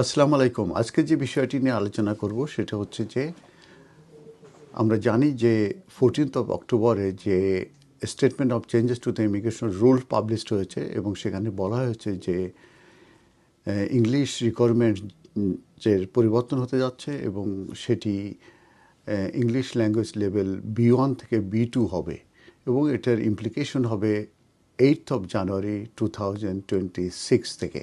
আসসালামু আলাইকুম। আজকে যে বিষয়টি নিয়ে আলোচনা করব সেটা হচ্ছে যে, আমরা জানি যে ফোরটিন্থ অফ অক্টোবরে যে statement of changes to the immigration rule published হয়েছে এবং সেখানে বলা হয়েছে যে ইংলিশ রিকোয়ারমেন্টের পরিবর্তন হতে যাচ্ছে এবং সেটি English language level B one থেকে বি টু হবে এবং এটার ইমপ্লিকেশন হবে eighth of January two thousand twenty six থেকে।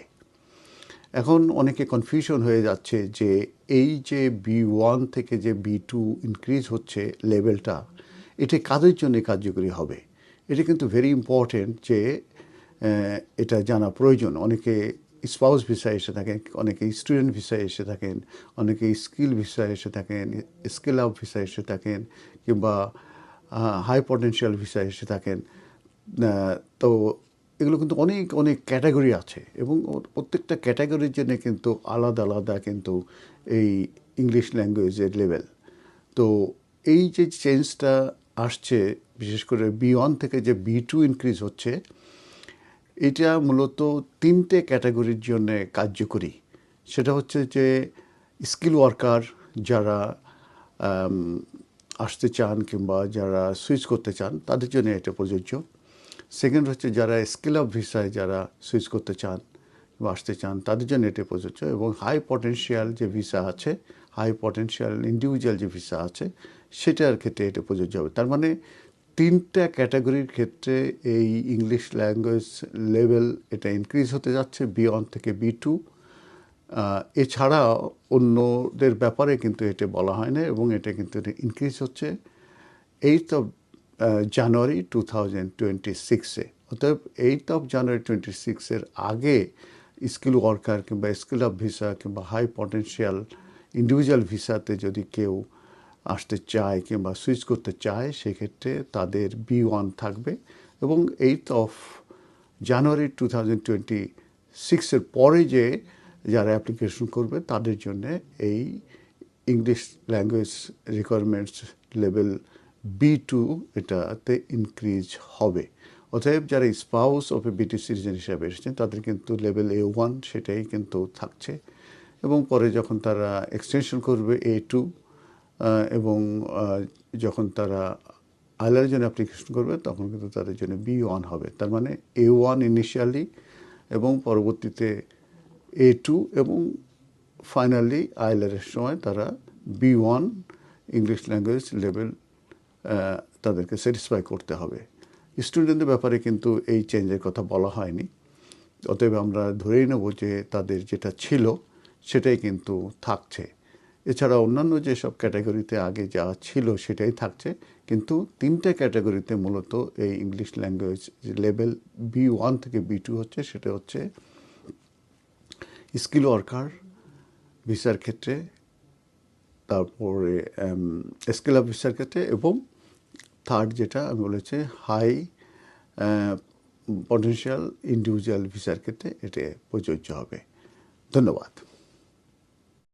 এখন অনেকে কনফিউশন হয়ে যাচ্ছে যে এই যে বি ওয়ান থেকে যে বি টু ইনক্রিজ হচ্ছে লেভেলটা এটি কাদের জন্য কার্যকরী হবে? এটা কিন্তু ভেরি ইম্পর্টেন্ট যে এটা জানা প্রয়োজন। অনেকে স্পাউস ভিসায় এসে থাকেন, অনেকে স্টুডেন্ট ভিসায় এসে থাকেন, অনেকে স্কিল ভিসায় এসে থাকেন স্কিল আপ ভিসায় এসে থাকেন, কিংবা হাই পটেন্সিয়াল ভিসায় এসে থাকেন। তো এগুলো কিন্তু অনেক অনেক ক্যাটাগরি আছে এবং প্রত্যেকটা ক্যাটাগরির জন্য কিন্তু আলাদা আলাদা কিন্তু এই ইংলিশ ল্যাঙ্গুয়েজের লেভেল তো এই যে চেঞ্জটা আসছে, বিশেষ করে বি ওয়ান থেকে যে বি টু ইনক্রিজ হচ্ছে, এটা মূলত তিনটে ক্যাটাগরির জন্য কার্যকরী। সেটা হচ্ছে যে স্কিল ওয়ার্কার যারা আসতে চান কিংবা যারা সুইচ করতে চান, তাদের জন্য এটা প্রযোজ্য। সেকেন্ড হচ্ছে যারা স্কিল অফ ভিসায় যারা সুইচ করতে চান বা আসতে চান, তাদের জন্য এটি প্রযোজ্য এবং হাই পটেন্সিয়াল যে ভিসা আছে হাই পটেন্সিয়াল ইন্ডিভিজুয়াল যে ভিসা আছে, সেটার ক্ষেত্রে এটা প্রযোজ্য হবে। তার মানে তিনটা ক্যাটাগরির ক্ষেত্রে এই ইংলিশ ল্যাঙ্গুয়েজ লেভেল এটা ইনক্রিজ হতে যাচ্ছে বি ওয়ান থেকে বি টু এছাড়া অন্যদের ব্যাপারে কিন্তু এটা বলা হয় না এবং এটা কিন্তু ইনক্রিজ হচ্ছে। Eighth of January two thousand twenty সিক্সে অতএব এইট অফ জানুয়ারি টোয়েন্টি সিক্সের আগে স্কিল ওয়ার্কার কিংবা স্কিল অফ ভিসা কিংবা হাই পটেন্সিয়াল ইন্ডিভিজুয়াল ভিসাতে যদি কেউ আসতে চায় কিংবা সুইচ করতে চায়, সেক্ষেত্রে তাদের বি ওয়ান থাকবে এবং eight of January two thousand twenty সিক্সের পরে যে যারা অ্যাপ্লিকেশন করবে, তাদের জন্য এই English language requirements level B two এটাতে ইনক্রিজ হবে। অতএব যারা spouse of a British citizen হিসাবে এসেছেন, তাদের কিন্তু লেভেল এ ওয়ান সেটাই কিন্তু থাকছে। এবং পরে যখন তারা এক্সটেনশন করবে এ টু এবং যখন তারা আইলার জন্য অ্যাপ্লিকেশন করবে, তখন কিন্তু তাদের জন্য বি ওয়ান হবে। তার মানে এ ওয়ান ইনিশিয়ালি এবং পরবর্তীতে এ টু এবং ফাইনালি আইলারের সময় তারা B one English language level তাদেরকে স্যাটিসফাই করতে হবে। স্টুডেন্টদের ব্যাপারে কিন্তু এই চেঞ্জের কথা বলা হয়নি। অতএব আমরা ধরেই নেব যে তাদের যেটা ছিল, সেটাই কিন্তু থাকছে। এছাড়া অন্যান্য যেসব ক্যাটাগরিতে আগে যা ছিল, সেটাই থাকছে। কিন্তু তিনটে ক্যাটাগরিতে মূলত এই English language level B one থেকে বি টু হচ্ছে, সেটা হচ্ছে স্কিল ওয়ার্কার ভিসার ক্ষেত্রে, তারপরে স্কিল অফ ভিসার ক্ষেত্রে এবং থার্ড যেটা আমি বলেছি হাই পটেন্সিয়াল ইন্ডিভিজুয়াল ভিসার ক্ষেত্রে এটা প্রযোজ্য হবে। ধন্যবাদ।